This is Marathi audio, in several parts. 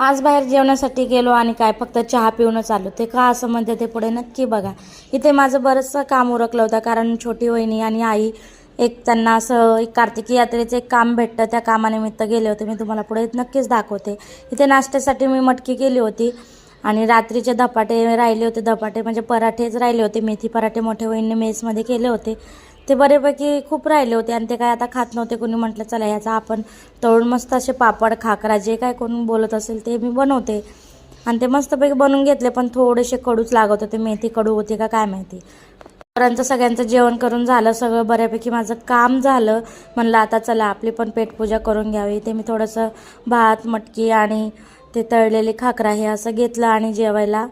आज बाहेर जेवणासाठी गेलो आणि काय फक्त चहा पिऊनच आलो. ते का असं म्हणते ते पुढे नक्की बघा. इथे माझं बरंचसं काम उरकलं होतं कारण छोटी वहिनी आणि आई एक त्यांना असं एक कार्तिकी यात्रेचं एक काम भेटतं. त्या कामानिमित्त गेले होते. मी तुम्हाला पुढे नक्कीच दाखवते. इथे नाश्त्यासाठी मी मटकी केली होती आणि रात्रीचे धपाटे राहिले होते. धपाटे म्हणजे पराठेच राहिले होते. मेथी पराठे मोठ्या वहिनीने मेसमध्ये केले होते. ते बऱ्यापैकी खूप राहिले होते आणि ते काय आता खात नव्हते. कोणी म्हटलं चला ह्याचा आपण तळून मस्त असे पापड खाकरा जे काय कोण बोलत असेल ते मी बनवते. आणि ते मस्तपैकी बनवून घेतले पण थोडेसे कडूच लागत होते. मेथी कडू होती का काय माहिती. परंतु सगळ्यांचं जेवण करून झालं सगळं बऱ्यापैकी माझं काम झालं. म्हणलं आता चला आपली पण पेटपूजा करून घ्यावी. ते मी थोडंसं भात मटकी आणि ते तळलेले खाकरा हे असं घेतलं आणि जेवायला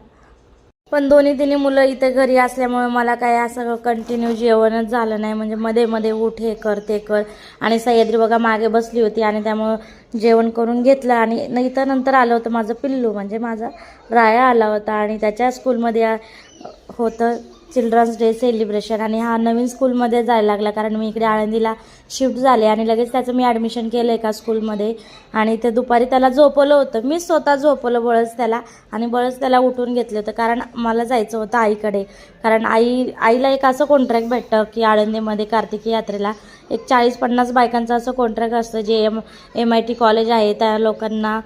पण दोन्ही तिन्ही मुलं इथे घरी असल्यामुळे मला काय असं कंटिन्यू जेवणच झालं नाही. म्हणजे मध्ये मध्ये उठ हे कर ते कर. आणि सह्याद्री बघा मागे बसली होती आणि त्यामुळं जेवण करून घेतलं. आणि नाही इथं नंतर आलं होतं माझं पिल्लू. म्हणजे माझा राया आला होता आणि त्याच्या स्कूलमध्ये होतं. चिल्ड्रन्स डे सेलिब्रेशन आणि हा नवीन स्कूलमध्ये जायला लागला कारण मी इकडे आळंदीला शिफ्ट झाले आणि लगेच त्याचं मी ॲडमिशन केलं एका स्कूलमध्ये. आणि ते दुपारी त्याला झोपवलं होतं. मी स्वतः झोपवलं बळच त्याला आणि बळच त्याला उठून घेतलं होतं कारण मला जायचं होतं आईकडे. कारण आई आईला एक असं कॉन्ट्रॅक्ट भेटतं की आळंदीमध्ये कार्तिकी यात्रेला एक चाळीस पन्नास बायकांचं असं कॉन्ट्रॅक्ट असतं जे M M I T college आहे त्या लोकांना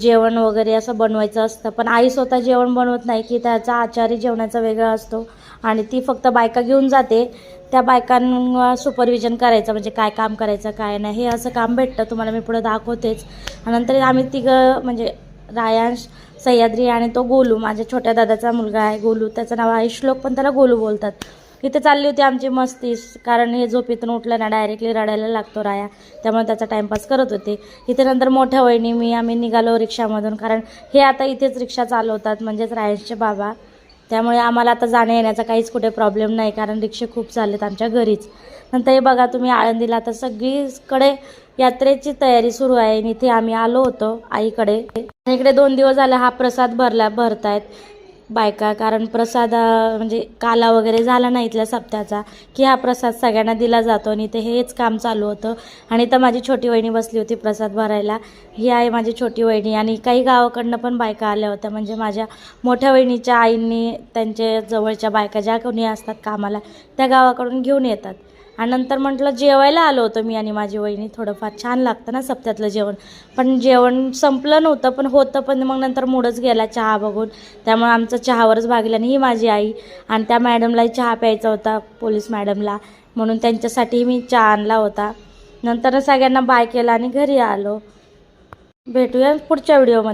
जेवण वगैरे असं बनवायचं असतं. पण आई स्वतः जेवण बनवत नाही की त्याचा आचारी जेवणाचा वेगळा असतो. आणि ती फक्त बायका घेऊन जाते. त्या बायकांना सुपरविजन करायचं म्हणजे काय काम करायचं काय नाही हे असं काम भेटतं. तुम्हाला मी पुढं दाखवतेच. नंतर आम्ही तिघं म्हणजे रायांश सह्याद्री आणि तो गोलू माझ्या छोट्या दादाचा मुलगा आहे गोलू. त्याचं नाव आहे श्लोक पण त्याला गोलू बोलतात. इथे चालली होती आमची मस्ती. कारण हे झोपेतून उठलं ना डायरेक्टली रडायला लागतो राया. त्यामुळे त्याचा टाईमपास करत होते. इथे नंतर मोठ्या वहिनी मी आम्ही निघालो रिक्षामधून. कारण हे आता इथेच रिक्षा चालवतात म्हणजेच रायांचे बाबा. त्यामुळे आम्हाला आता जाण्या येण्याचा काहीच कुठे प्रॉब्लेम नाही कारण रिक्षे खूप चाललेत आमच्या घरीच. नंतर हे बघा तुम्ही आळंदीला आता सगळीकडे यात्रेची तयारी सुरू आहे. आणि इथे आम्ही आलो होतो आईकडे. इकडे दोन दिवस झाले हा प्रसाद भरला भरतायत. बायका कारण प्रसाद म्हणजे काला वगैरे झाला ना इथल्या सप्त्याचा की हा प्रसाद सगळ्यांना दिला जातो आणि ते हेच काम चालू होतं. आणि तर माझी छोटी वहिनी बसली होती प्रसाद भरायला. ही आहे माझी छोटी वहिनी आणि काही गावाकडनं पण बायका आल्या होत्या. म्हणजे माझ्या मोठ्या वहिनीच्या आईंनी त्यांच्या जवळच्या बायका ज्या कोणी असतात कामाला त्या गावाकडून घेऊन येतात. आणि नंतर म्हटलं जेवायला आलो होतो मी आणि माझी वहिनी. थोडंफार छान लागतं ना सप्त्यातलं जेवण. पण जेवण संपलं नव्हतं पण होतं पण मग नंतर मूडच गेला चहा बघून. त्यामुळे आमचं चहावरच भागलं आणि ही माझी आई. आणि त्या मॅडमलाही चहा प्यायचा होता पोलीस मॅडमला. म्हणून त्यांच्यासाठी मी चहा आणला होता. नंतर सगळ्यांना बाय केला आणि घरी आलो. भेटूया पुढच्या व्हिडिओमध्ये.